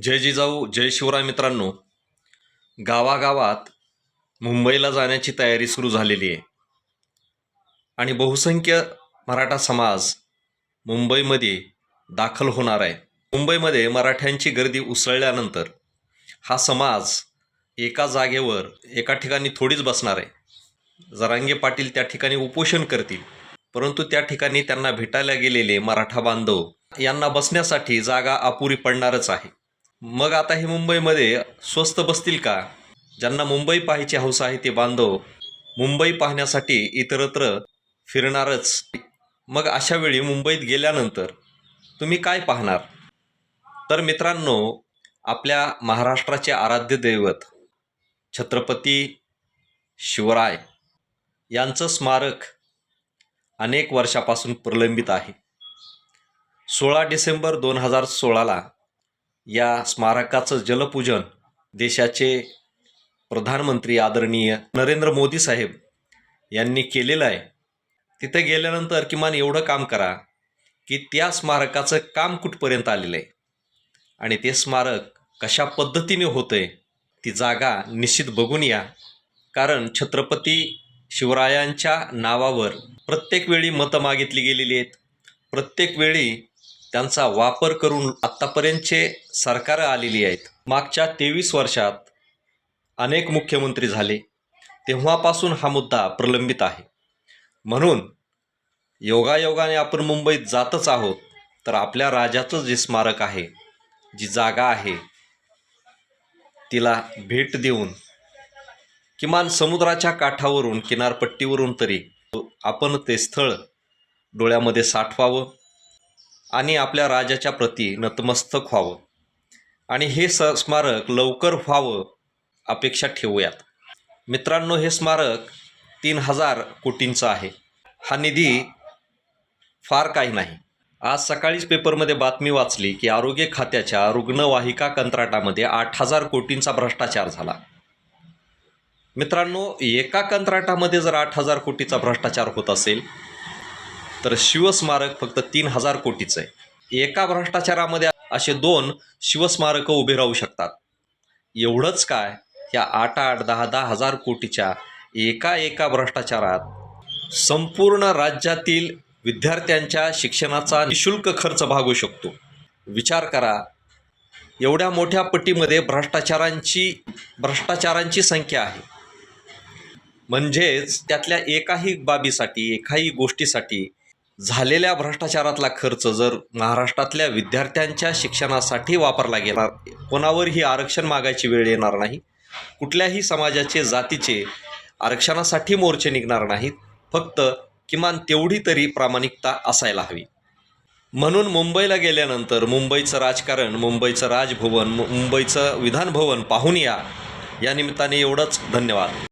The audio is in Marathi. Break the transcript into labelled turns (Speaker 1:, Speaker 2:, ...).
Speaker 1: जय जिजाऊ जय शिवराय मित्रांनो. गावागावात मुंबईला जाण्याची तयारी सुरू झालेली आहे. आणि बहुसंख्य मराठा समाज मुंबईमध्ये दाखल होणार आहे. मुंबईमध्ये मराठ्यांची गर्दी उसळल्यानंतर हा समाज एका जागेवर एका ठिकाणी थोडीच बसणार आहे. जरांगे पाटील त्या ठिकाणी उपोषण करतील. परंतु त्या ठिकाणी त्यांना भेटायला गेलेले मराठा बांधव यांना बसण्यासाठी जागा अपुरी पडणारच आहे. मग आता हे मुंबईमध्ये स्वस्त बसतील का? ज्यांना मुंबई पाहायची हौस आहे ते बांधव मुंबई पाहण्यासाठी इतरत्र फिरणारच. मग अशा वेळी मुंबईत गेल्यानंतर तुम्ही काय पाहणार? तर मित्रांनो आपल्या महाराष्ट्राचे आराध्य दैवत छत्रपती शिवराय यांचं स्मारक अनेक वर्षापासून प्रलंबित आहे. सोळा डिसेंबर दोन हजार सोळाला या स्मारकाचं जलपूजन देशाचे प्रधानमंत्री आदरणीय नरेंद्र मोदी साहेब यांनी केलेलं आहे. तिथे गेल्यानंतर किमान एवढं काम करा की त्या स्मारकाचं काम कुठपर्यंत आलेलं आहे आणि ते स्मारक कशा पद्धतीने होतं आहे ती जागा निश्चित बघून या. कारण छत्रपती शिवरायांच्या नावावर प्रत्येक वेळी मतं मागितली गेलेली आहेत. प्रत्येक वेळी त्यांचा वापर करून आत्तापर्यंतचे सरकारं आलेली आहेत. मागच्या तेवीस वर्षात अनेक मुख्यमंत्री झाले. तेव्हापासून हा मुद्दा प्रलंबित आहे. म्हणून योगायोगाने आपण मुंबईत जातच आहोत तर आपल्या राजाचं जे स्मारक आहे जी जागा आहे तिला भेट देऊन किमान समुद्राच्या काठावरून किनारपट्टीवरून तरी आपण ते स्थळ डोळ्यामध्ये साठवावं. आणि आपल्या राजाच्या प्रती नतमस्तक व्हावं. आणि हे स स्मारक लवकर व्हावं अपेक्षा ठेवूयात. मित्रांनो हे स्मारक तीन हजार कोटींचं आहे. हा निधी फार काही नाही. आज सकाळीच पेपरमध्ये बातमी वाचली की आरोग्य खात्याच्या रुग्णवाहिका कंत्राटामध्ये आठ हजार कोटींचा भ्रष्टाचार झाला. मित्रांनो एका कंत्राटामध्ये जर आठ हजार कोटीचा भ्रष्टाचार होत असेल तर शिवस्मारक फक्त तीन हजार कोटीचं आहे. एका भ्रष्टाचारामध्ये असे दोन शिवस्मारकं उभे राहू शकतात. एवढंच काय ह्या आठ आठ दहा दहा हजार कोटीच्या एका एका भ्रष्टाचारात संपूर्ण राज्यातील विद्यार्थ्यांच्या शिक्षणाचा निशुल्क खर्च भागू शकतो. विचार करा एवढ्या मोठ्या पटीमध्ये भ्रष्टाचारांची भ्रष्टाचारांची संख्या आहे. म्हणजेच त्यातल्या एकाही बाबीसाठी एकाही गोष्टीसाठी झालेल्या भ्रष्टाचारातला खर्च जर महाराष्ट्रातल्या विद्यार्थ्यांच्या शिक्षणासाठी वापरला गेला कोणावरही आरक्षण मागायची वेळ येणार नाही? कुठल्याही समाजाचे जातीचे आरक्षणासाठी मोर्चे निघणार नाहीत. फक्त किमान तेवढी तरी प्रामाणिकता असायला हवी. म्हणून मुंबईला गेल्यानंतर मुंबईचं राजकारण मुंबईचं राजभवन मुंबईचं विधानभवन पाहून या निमित्ताने एवढंच. धन्यवाद.